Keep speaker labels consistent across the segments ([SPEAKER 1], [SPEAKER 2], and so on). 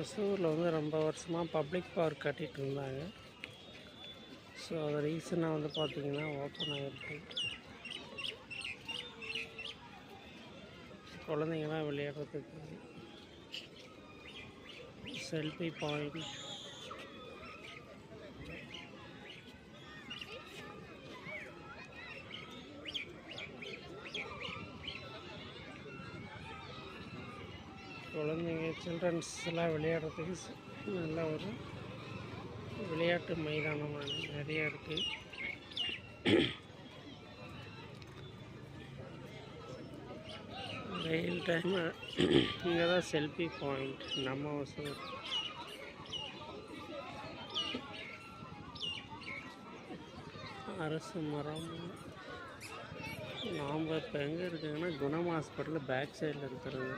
[SPEAKER 1] ஒசூரில் வந்து ரொம்ப வருஷமாக பப்ளிக் பார்க் கட்டிகிட்டு இருந்தாங்க. ஸோ அது ரீசனாக வந்து பார்த்திங்கன்னா ஓப்பன் ஆகிருக்கு குழந்தைங்களாம் விளையாடுறதுக்கு செல்ஃபி பாயிண்ட் குழந்தைங்க சில்ட்ரன்ஸ் எல்லாம் விளையாடுறதுக்கு நல்ல ஒரு விளையாட்டு மைதானம் நிறைய இருக்குது வெயில் டைம் இங்கே தான் செல்ஃபி பாயிண்ட் நம்ம ஒசூர் அரசு மரம். நாம் இப்போ எங்கே இருக்குங்கன்னா குணம் ஹாஸ்பிட்டலில் பேக் சைடில் இருக்கிறது.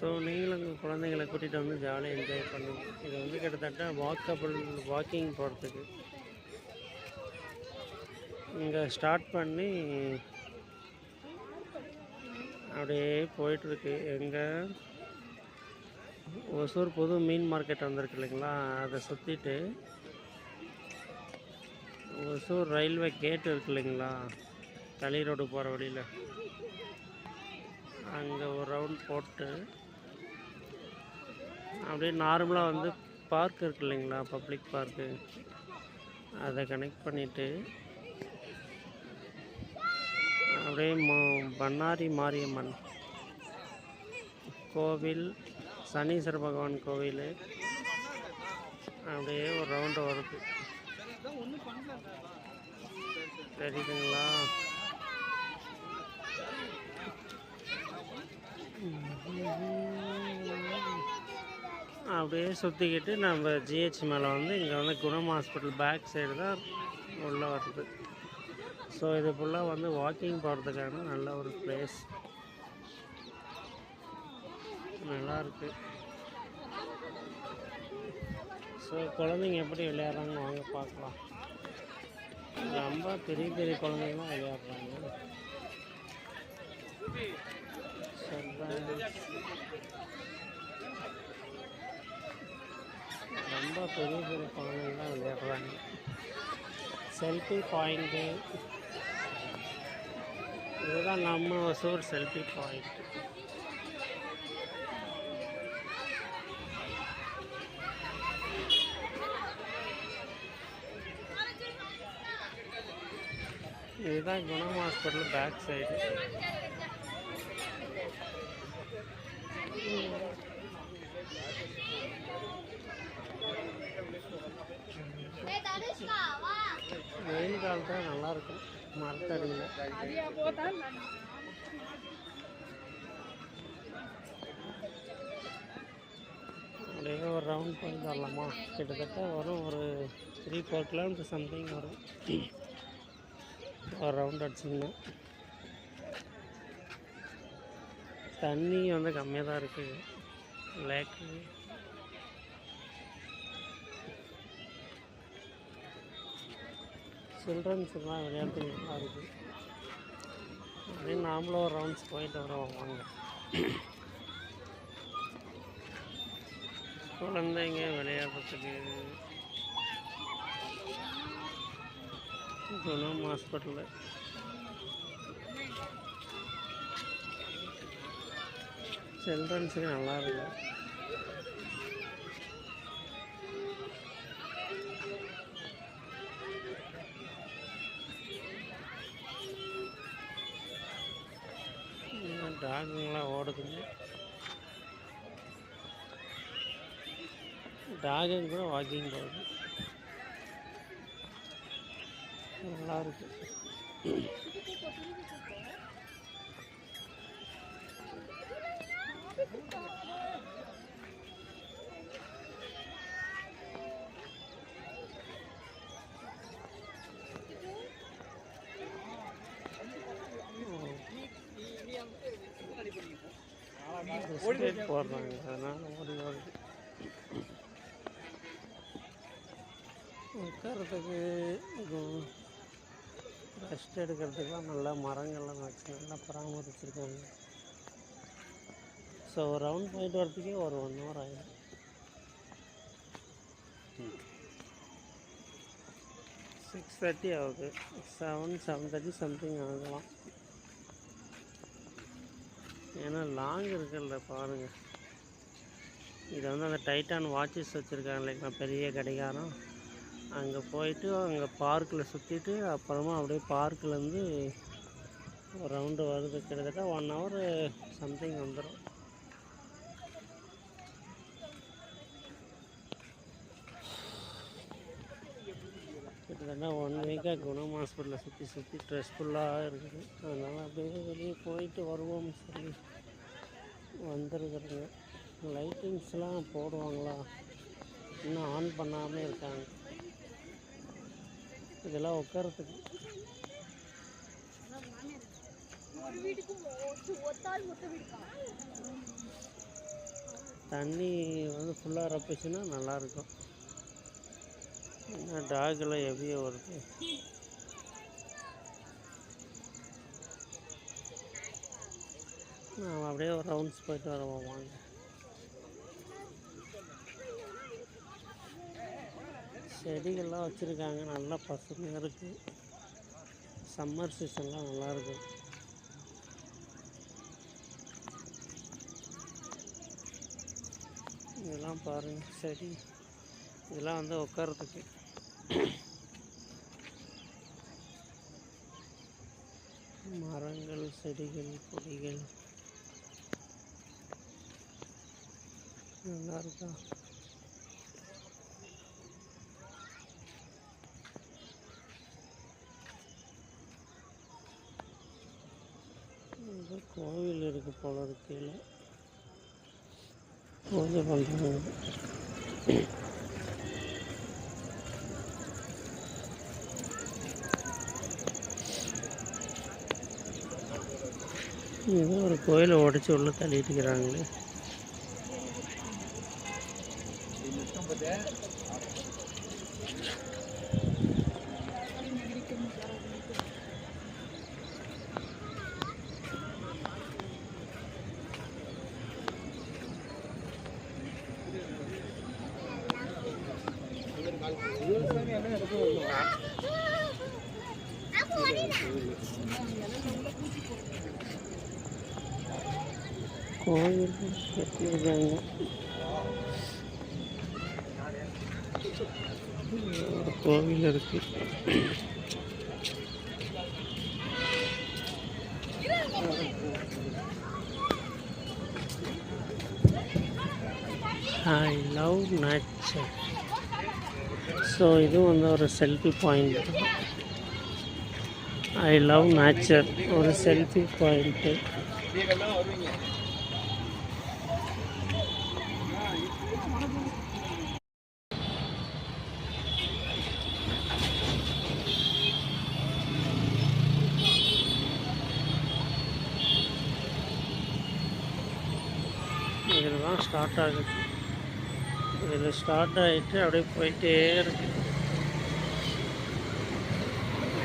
[SPEAKER 1] ஸோ நீங்களும் உங்கள் குழந்தைங்களை கூட்டிகிட்டு வந்து ஜாலியாக என்ஜாய் பண்ணுங்க. இது வந்து கிட்டத்தட்ட வாக்கபிள் வாக்கிங் போகிறதுக்கு இங்கே ஸ்டார்ட் பண்ணி அப்படியே போயிட்டுருக்கு. எங்கே ஒசூர் புது மீன் மார்க்கெட் வந்திருக்கு இல்லைங்களா? அதை சுற்றிட்டு ஒசூர் ரயில்வே கேட் இருக்கு இல்லைங்களா? தளி ரோடு போகிற வழியில். அங்கே ஒரு ரவுண்ட் போட்டு அப்படியே நார்மலாக வந்து பார்க் இருக்கு இல்லைங்களா? பப்ளிக் பார்க்கு அதை கனெக்ட் பண்ணிவிட்டு அப்படியே ம- பண்ணாரி மாரியம்மன் கோவில் சனீஸ்வர பகவான் கோவில். அப்படியே ஒரு ரவுண்டு வருது தெரியுதுங்களா? அப்படியே சுற்றிக்கிட்டு நம்ம ஜிஹெச் மேலே வந்து இங்கே வந்து குணம் ஹாஸ்பிட்டல் பேக் சைடு தான் உள்ளே வருது. ஸோ இது ஃபுல்லாக வந்து வாக்கிங் போகிறதுக்கான நல்ல ஒரு பிளேஸ் நல்லாயிருக்கு ஸோ குழந்தைங்க எப்படி விளையாடுறாங்கன்னு வாங்க பார்க்கலாம். ரொம்ப பெரிய பெரிய குழந்தைங்களாம் விளையாடுறாங்க. சொல்கிறேன் ரொம்ப பெரிய பெரிய குழந்தைங்களாம் விளையாடுறாங்க செல்ஃபி பாயிண்ட்டு இதுதான் நம்ம ஒசூர் செல்ஃபி பாயிண்ட் இதுதான் குணம் ஹாஸ்பிட்டல் பேக் சைடு வெயில் காலத்தில் நல்லாயிருக்கும். மரத்தடியில். அப்படியே ஒரு ரவுண்ட் போயிட்டு வரலாமா கிட்டத்தட்ட வரும் ஒரு த்ரீ ஃபோர் கிலோமீட்டர் சம்திங் வரும். ஒரு ரவுண்ட் அடிச்சிங்கன்னா தண்ணி வந்து கம்மியாக தான் இருக்குது லேக்கு சில்ட்ரன்ஸுக்கெலாம் விளையாட்டு நல்லா இருக்குது அப்படியே நாமளும் ஒரு ரவுண்ட்ஸ் போயிட்டு வரோம் வாங்க. குழந்தைங்க விளையாடுறதுக்கு குணம் ஹாஸ்பிட்டலில் சில்ட்ரன்ஸுக்கு நல்லா இருக்குது டாகுங்களாம் ஓடுதுங்க. டாகுங்க கூட வாக்கிங் போகுது. நல்லா இருக்கு பிஸ்கெட் போடுறாங்க அதனால் ஓடி வருது உட்காரத்துக்கு ரெஸ்ட் எடுக்கிறதுக்குலாம் நல்லா மரங்கள்லாம் வச்சு நல்லா பராமரிச்சிருக்காங்க. ஸோ ரவுண்ட் பாயிண்ட் வரதுக்கே ஒரு ஒன் ஹவர் ஆகிடும் சிக்ஸ் தேர்ட்டி ஆகுது. செவன் செவன் தேர்ட்டி சம்திங் ஆகலாம். ஏன்னா லாங் இருக்குல்ல பாருங்கள் இதை வந்து அந்த டைட்டான் வாட்சஸ் வச்சுருக்காங்க இல்லைங்களா பெரிய கடிகாரம். அங்கே போயிட்டு அங்கே பார்க்கில் சுற்றிட்டு அப்புறமா அப்படியே பார்க்லேருந்து ஒரு ரவுண்டு வருது. கிட்டத்தட்ட ஒன் ஹவர் சம்திங் வந்துடும் கிட்டத்தட்ட ஒன் வீக்காக குணம் ஹாஸ்பிட்டலில் சுற்றி சுற்றி ஸ்ட்ரெஸ்ஃபுல்லாக இருக்குது. அதனால் அப்படியே வெளியே போயிட்டு வருவோம்னு சொல்லி வந்துருக்குறேங்க லைட்டிங்ஸ்லாம் போடுவாங்களா? இன்னும் ஆன் பண்ணாமல் இருக்காங்க. இதெல்லாம் உட்காரத்துக்கு தண்ணி வந்து ஃபுல்லாக ரப்பிச்சுன்னா நல்லாயிருக்கும் என்ன டாகெல்லாம் எப்படியே வருது. நாம் அப்படியே ஒரு ரவுண்ட்ஸ் போயிட்டு வருவோம் வாங்க. செடிகள்லாம் வச்சுருக்காங்க. நல்லா பசுமையாக இருக்குது சம்மர் சீசன்லாம் நல்லாயிருக்கு இதெல்லாம் பாருங்கள் செடி. இதெல்லாம் வந்து உட்காரத்துக்கு மரங்கள் செடிகள் கொடிகள். நல்லா இருக்கா? கோவில் இருக்கு போல இருக்கு. கீழே பூஜை பண்ணுறாங்க ஏதோ ஒரு கோயிலை உடச்சி உள்ள தள்ளிட்டு இருக்கிறாங்களே கோவில் ஒரு கோவில் இருக்கு. ஐ லவ் நேச்சர் ஸோ இது வந்து ஒரு selfie point I love nature ஒரு செல்ஃபி பாயிண்ட்டு இதில் தான் ஸ்டார்ட் ஆகுது. இதில் ஸ்டார்ட் ஆகிட்டு அப்படியே போயிட்டே இருக்கு.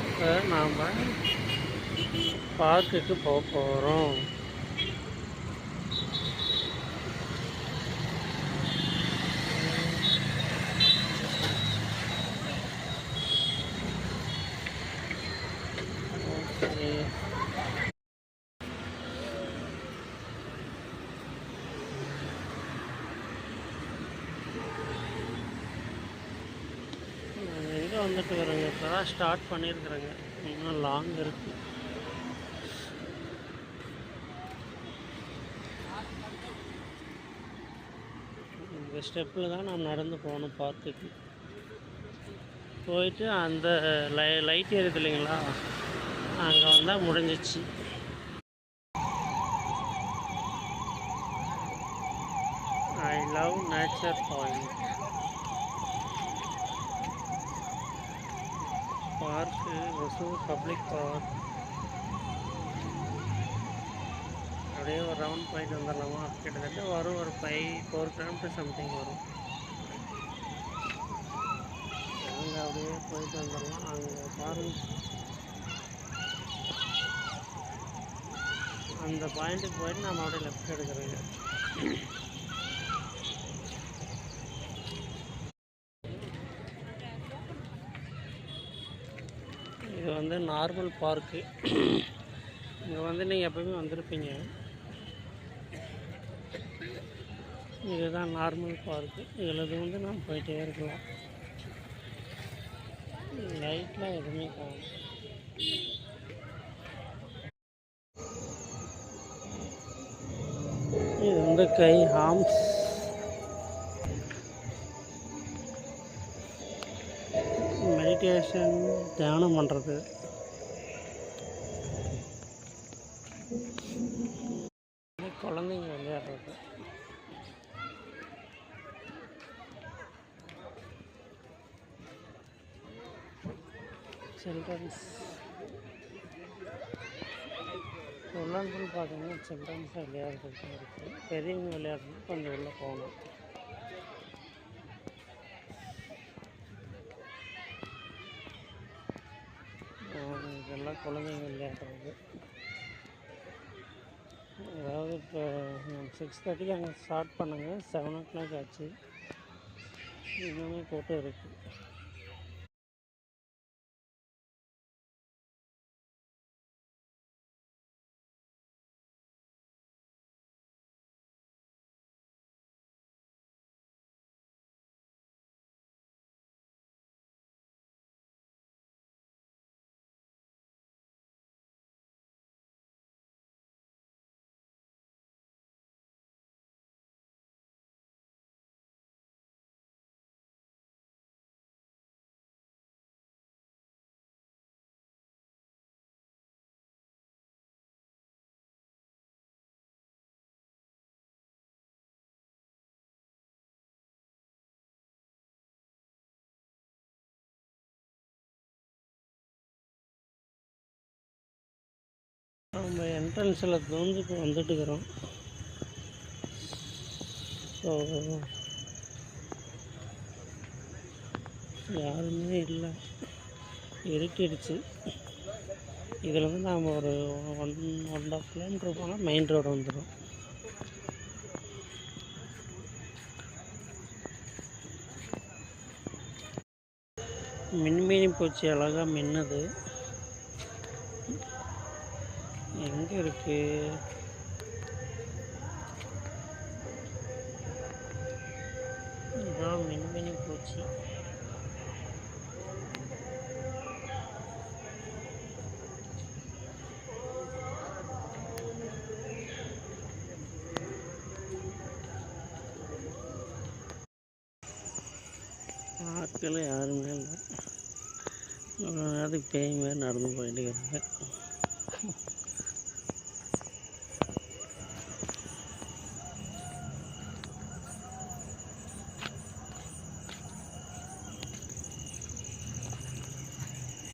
[SPEAKER 1] இப்போ நாம் பார்க்குக்கு போக போகிறோம் ஓகே எங்கே வந்துட்டு வரோங்க இப்போ தான் ஸ்டார்ட் பண்ணியிருக்கிறேங்க. இன்னும் லாங் இருக்கு. இந்த ஸ்டெப்பில் தான் நாம் நடந்து போகணும் பார்க்குக்கு போயிட்டு அந்த லை லைட் எரியுது இல்லைங்களா? அங்கே வந்தால் முடிஞ்சிச்சு. I love nature point park Hosur public park. அப்படியே ஒரு ரவுண்ட் போயிட்டு வந்துடலாமா? கிட்டத்தட்ட வரும் ஒரு ஃபைவ் ஃபோர் கிலோமீட்டர் சம்திங் வரும். அங்கே அப்படியே போயிட்டு வந்துடலாம். அங்கே பாருங்க. அந்த பாயிண்ட்டுக்கு போயிட்டு நம்ம அப்படியே லெஃப்ட் எடுக்கிறேங்க வந்து நார்மல் பார்க்கு. இங்கே வந்து நீங்கள் எப்போயுமே வந்திருப்பீங்க. இதுதான் நார்மல் பார்க்கு. இதில் வந்து நாம் போயிட்டே இருக்கலாம். லைட்லாம் எதுவுமே காணும். இது வந்து கை ஹாம்ஸ் மெடிடேஷன் தியானம் பண்ணுறது குழந்தைங்க விளையாடுறது. சில்ட்ரன்ஸ் ஃபுல் பார்த்தீங்கன்னா சில்ட்ரன்ஸ் விளையாடுறது தான் இருக்குது பெரியவங்க விளையாடுறது கொஞ்சம் உள்ளே போகணும் ஆஹ் இதெல்லாம் குழந்தைங்க விளையாடுறது. அதாவது இப்போ சிக்ஸ் தேர்ட்டிக்கு அங்கே ஸ்டார்ட் பண்ணுங்க. செவன் ஓ கிளாக் ஆச்சு. இன்னுமே கூட்டம் இருக்குது நம்ம என்ட்ரன்ஸில் தூந்துட்டு வந்துட்டுக்கிறோம். ஸோ யாருமே இல்லை. இருட்டிடுச்சு. இதில் நாம் ஒரு ஒன் ஒன் ஆஃப் கிலோமீட்டர் போனால் மெயின் ரோடு வந்துடும் மின்மினி பூச்சி அழகாக மின்னுது. எங்கே இருக்கு? இதான் மின்மினி போச்சு. பார்க்கல யாருமே இல்லை. அதுக்கு பேய் மாதிரி நடந்து போயிட்டு இருக்கிறாங்க